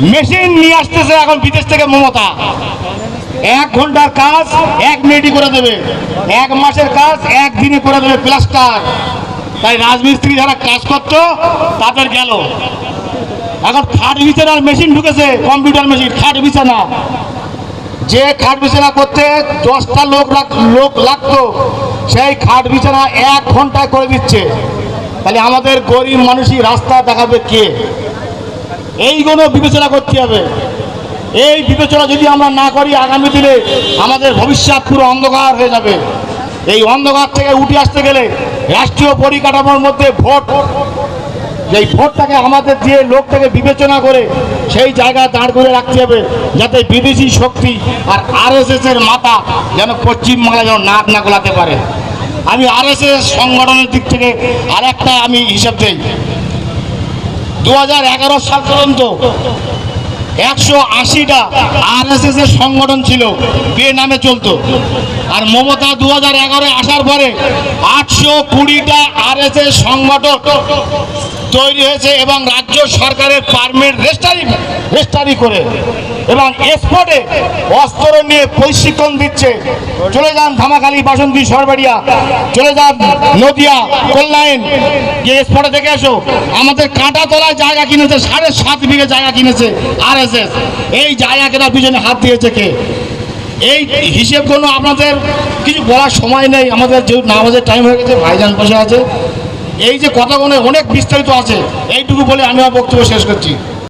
Machine নিয়ে আসতেছে এখন বিদেশ থেকে মমতা। এক ঘণ্টার কাজ, এক মিনিটই করে দেবে। এক মাসের কাজ, এক দিনে করে দেবে প্লাস্টার। তাই রাজমিস্ত্রি যারা কাজ করতো, তাদের গেল। এখন খাট বিছানার মেশিন ঢুকেছে, কম্পিউটার মেশিন, খাট বিছানা। যে খাট বিছানা করতে দশটা লোক লোক লাগতো, সেই খাট বিছানা এক ঘন্টায় করে দিচ্ছে। তাহলে আমাদের গরিব মানুষই রাস্তা দেখাবে কে? এইগুলো বিবেচনা করতে হবে। এই বিবেচনা যদি আমরা না করি, আগামী দিনে আমাদের ভবিষ্যৎ পুরো অন্ধকার হয়ে যাবে। এই অন্ধকার থেকে উঠে আসতে গেলে রাষ্ট্রীয় পরিকাঠামোর মধ্যে ভোট এই ভোটটাকে আমাদের দিয়ে লোকটাকে বিবেচনা করে সেই জায়গায় দাঁড় করে রাখতে হবে, যাতে বিদেশি শক্তি আর আরএসএস এর মাথা যেন পশ্চিমবাংলা যেন নাক না গোলাতে পারে। আমি আরএসএস সংগঠনের দিক থেকে আরেকটা আমি হিসাব দিই। দু হাজার এগারো সাল পর্যন্ত একশো আশিটা আরএসএস এর সংগঠন ছিল পে নামে চলতো। আর মমতা দু হাজার এগারো আসার পরে আটশো কুড়িটা আরএসএস সংগঠন তৈরি হয়েছে এবং রাজ্য সরকারের পারমিট রেস্টারি রেস্টারি করে। এবং এক্সপোর্টে অস্ত্র নিয়ে প্রশিক্ষণ দিচ্ছে। চলে যান ধামাখালি বাসন্তী সরবাড়িয়া, চলে যান নদিয়া কল্যাণ গিয়ে এক্সপোর্টে দেখে এসো আমাদের কাঁটা তলায় জায়গা কিনেছে, সাড়ে সাত বিঘে জায়গা কিনেছে আর এই জায়গা কেনার পিছনে হাত দিয়েছে কে? এই হিসেব হিসেবগুলো আপনাদের কিছু বলার সময় নেই, আমাদের যেহেতু নামাজের টাইম হয়ে গেছে, ভাইজান বসে আছে। এই যে কথাগুলো অনেক বিস্তারিত আছে, এইটুকু বলে আমি আমার বক্তব্য শেষ করছি।